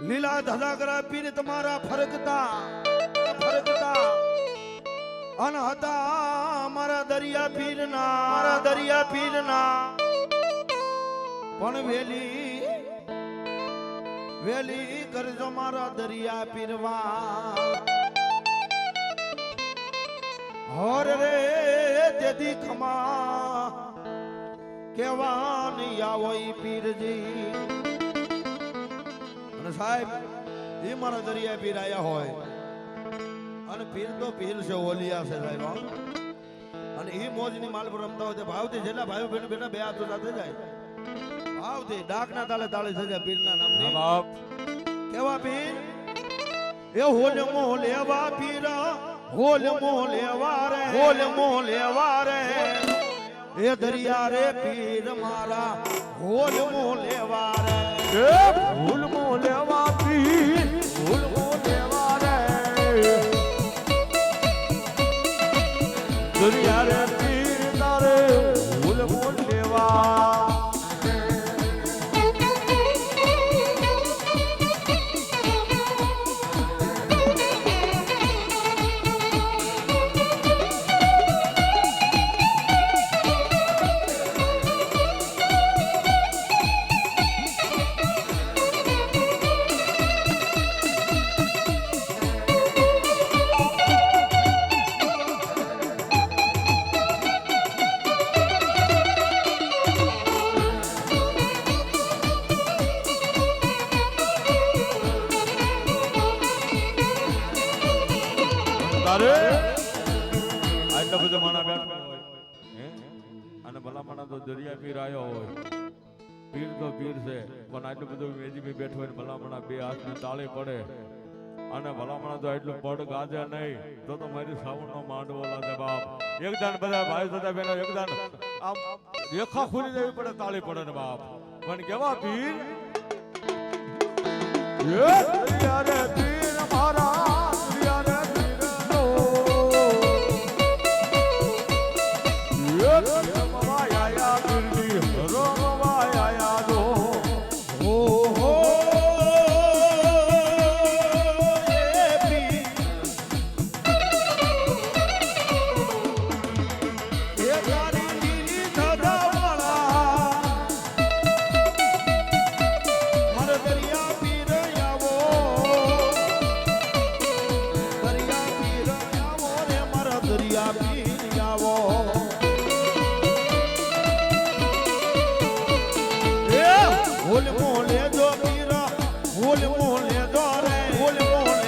લીલા ધજાગરા પીર તમારા ફરકતા ફરકતા. અન હતા મારા દરિયા પીરના, મારા દરિયા પીરના. પણ વેલી વેલી કરજો મારા દરિયા પીરવા. હોર રે, તેથી ખમા કેવાની આવો પીરજી. અને સાહેબ એ મારા દરિયા પીર આયા હોય. અને પીર તો પીર છે ઓલિયા છે સાહેબ અને એ મોજની માલ પર રમતા હોય ભાવથી જેટલા ભાઈઓ બહેન બેટા બે હાથ સાથે જાય. ભાવથી ડાકના તાલે થઈ જાય પીરના બાપ. કેવા પીર? એ હોલ મો લેવા પીર હોલ મો લેવા રે હોલ મો લેવા રે. એ દરિયા રે પીર મારા હોલ મો લેવા રે. ભૂલ મો લેવા આટલા બધા મેજી બેઠો હોય તાળી પડે. અને ભલા તો એટલું પડ ગાજે નહીં, તો તો મારી સાવણ નો માંડવો લાગે બાપ. એકદાન બધા ભાઈ થતા બેનો, એકદાન આમ રેખા ખુલી પડે, તાળી પડે ને બાપ. પણ કેવા પીર? પીર ભૂલ મોલે જો